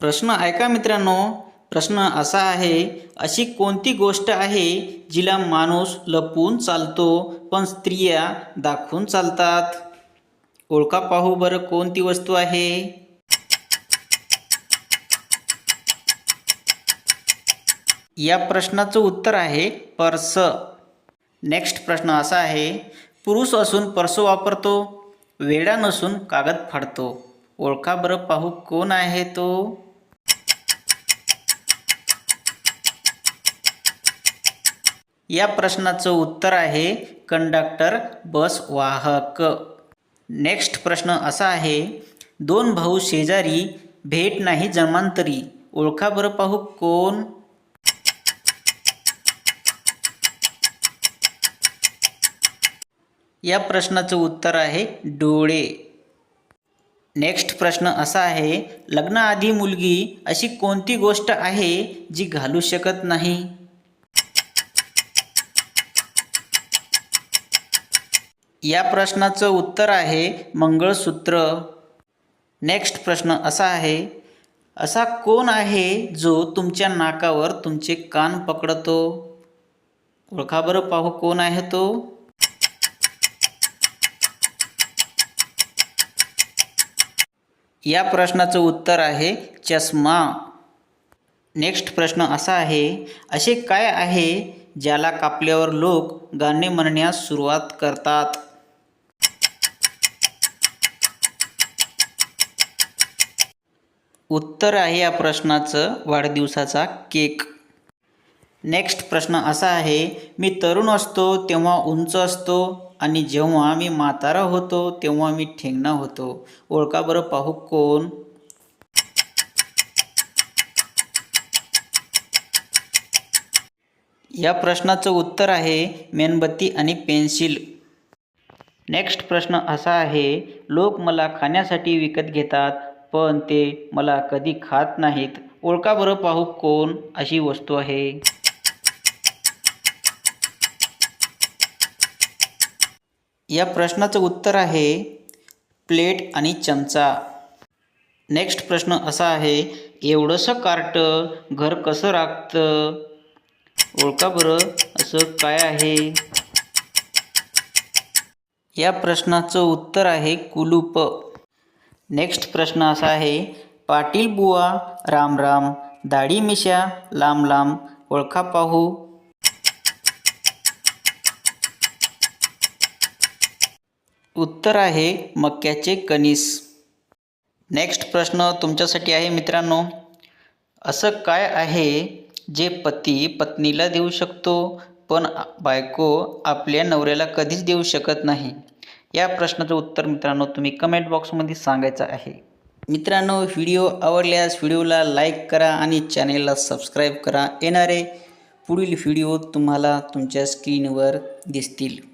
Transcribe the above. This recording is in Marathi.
प्रश्न ऐका मित्रांनो. प्रश्न असा आहे अशी कोणती गोष्ट आहे जिला माणूस लपून चालतो पण स्त्रिया दाखवून चालतात? ओळखा पाहू बरं कोणती वस्तू आहे? या प्रश्नाचं उत्तर आहे पर्स. नेक्स्ट प्रश्न असा आहे पुरुष असून पर्स वापरतो वेडा नसून कागद फाडतो. ओळखा बरं पाहू कोण आहे तो? या प्रश्नाचं उत्तर आहे कंडक्टर बस वाहक. नेक्स्ट प्रश्न असा आहे दोन भाऊ शेजारी भेट नाही जन्मांतरी ओळखा बरं पाहू कोण? या प्रश्नाचं उत्तर आहे डोळे. नेक्स्ट प्रश्न असा आहे लग्नाआधी मुलगी अशी कोणती गोष्ट आहे जी घालू शकत नाही? या प्रश्नाचं उत्तर आहे मंगळसूत्र. नेक्स्ट प्रश्न असा आहे असा कोण आहे जो तुमच्या नाकावर तुमचे कान पकडतो? ओळखा बरं पाहू कोण आहे तो? या प्रश्नाचं उत्तर आहे चष्मा. नेक्स्ट प्रश्न असा आहे असे काय आहे ज्याला कापल्यावर लोक गाणे म्हणण्यास सुरुवात करतात? उत्तर आहे या प्रश्नाचं वाढदिवसाचा केक. नेक्स्ट प्रश्न असा आहे मी तरुण असतो तेव्हा उंच असतो आणि जेव्हा मी म्हातारा होतो तेव्हा मी ठेंगणा होतो. ओळखा बरं पाहू कोण? या प्रश्नाचं उत्तर आहे मेणबत्ती आणि पेन्सिल. नेक्स्ट प्रश्न असा आहे लोक मला खाण्यासाठी विकत घेतात पण ते मला कधी खात नाहीत. ओळखा बरं पाहू कोण अशी वस्तू आहे. या प्रश्नाचं उत्तर आहे प्लेट आणि चमचा. नेक्स्ट प्रश्न असा आहे एवढंसं कार्ट घर कसं राखतं? ओळखा बरं असं काय आहे? या प्रश्नाचं उत्तर आहे कुलूप. नेक्स्ट प्रश्न असा आहे पाटील बुवा राम राम दाढी मिशा लांब लांब ओळखा पाहू. उत्तर आहे मक्याचे कणीस. नेक्स्ट प्रश्न तुमच्यासाठी आहे मित्रांनो असं काय आहे जे पती पत्नीला देऊ शकतो पण बायको आपल्या नवऱ्याला कधीच देऊ शकत नाही? या प्रश्नाचं उत्तर मित्रांनो तुम्ही कमेंट बॉक्समध्ये सांगायचं आहे. मित्रांनो व्हिडिओ आवडल्यास व्हिडिओला लाईक करा आणि चॅनेलला सबस्क्राईब करा. येणारे पुढील व्हिडिओ तुम्हाला तुमच्या स्क्रीनवर दिसतील.